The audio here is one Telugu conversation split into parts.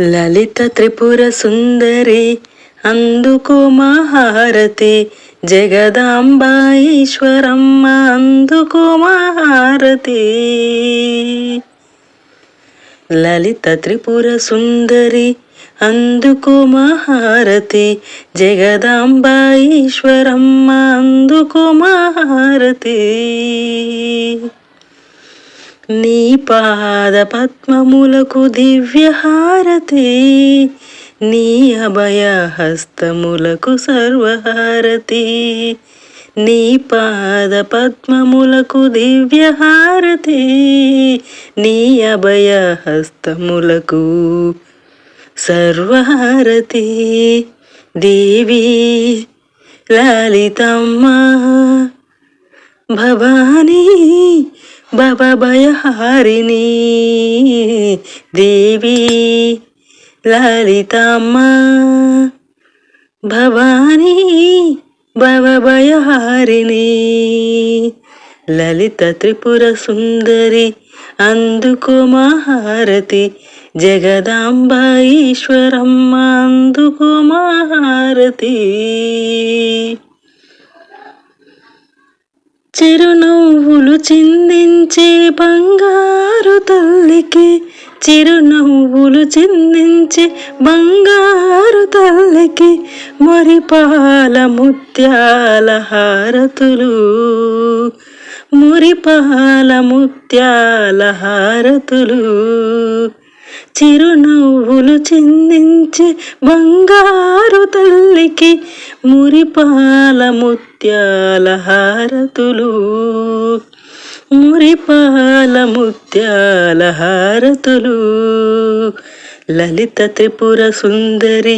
లలిత త్రిపుర సుందరి అందుకో మహారతి జగదాంబ ఈశ్వరమ్మ అందుకో మహారతి. లలిత త్రిపుర సుందరి అందుకో మహారతి జగదాంబ ఈశ్వరమ్మ అందుకో మహారతి. నీ పాద పద్మములకు దివ్యహారతి నీ అభయ హస్తములకు సర్వహారతి నీ పాద పద్మములకు దివ్యహారతి నీ అభయ హస్తములకు సర్వహారతి. దేవి లలితమ్మ భవా భవభయహారిణి దేవి లలితమ్మ. భవానీ భవభయహారిణి లలిత త్రిపుర సుందరి అందుకు మహారతి జగదాంబ ఈశ్వరమ్మ అందుకు మహారతి. చిరునవ్వులు చిందించే బంగారు తల్లికి చిరునవ్వులు చిందించే బంగారు తల్లికి మురిపాల ముత్యాల హారతులు మురిపాల ముత్యాల హారతులు. చిరునవ్వులు చిందించే బంగారు తల్లికి మురిపాల ముత్యాల హారతులు మురిపాల ముత్యాల హారతులు లలిత త్రిపుర సుందరి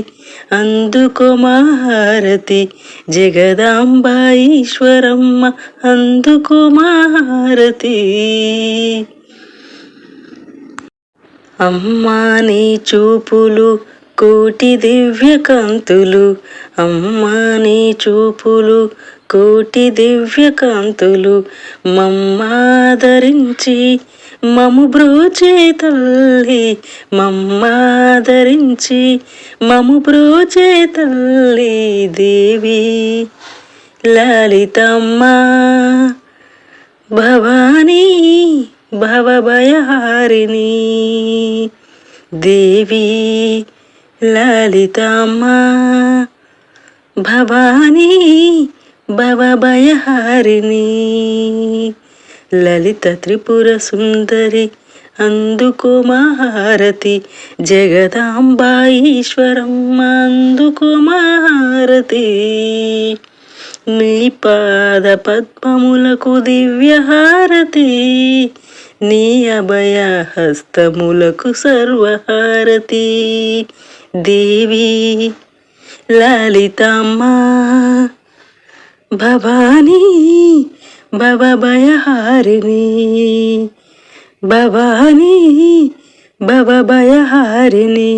అందుకో మాహారతి జగదాంబ ఈశ్వరమ్మ అందుకో అమ్మా నీ చూపులు కోటి దివ్య కాంతులు అమ్మా నీ చూపులు. కోటి దివ్య కాంతులు మమ్మాదరించి మము బ్రోచే తల్లి. మమ్మాదరించి మము బ్రోచే తల్లి దేవి. లలితమ్మ భవానీ భవభయహారిణి దేవి. లలితమ్మ భవానీ భవభయహారిణి. లలిత త్రిపుర సుందరి అందుకో మహారతి జగదాంబ ఈశ్వరమ్మ మహారతి నీ పాద పద్మములకు దివ్యహారతి నీ అభయ హస్తములకు సర్వహారతి. దేవి లలితమ్మ భవానీ భవభయహారిణి భవానీ భవభయహారిణి.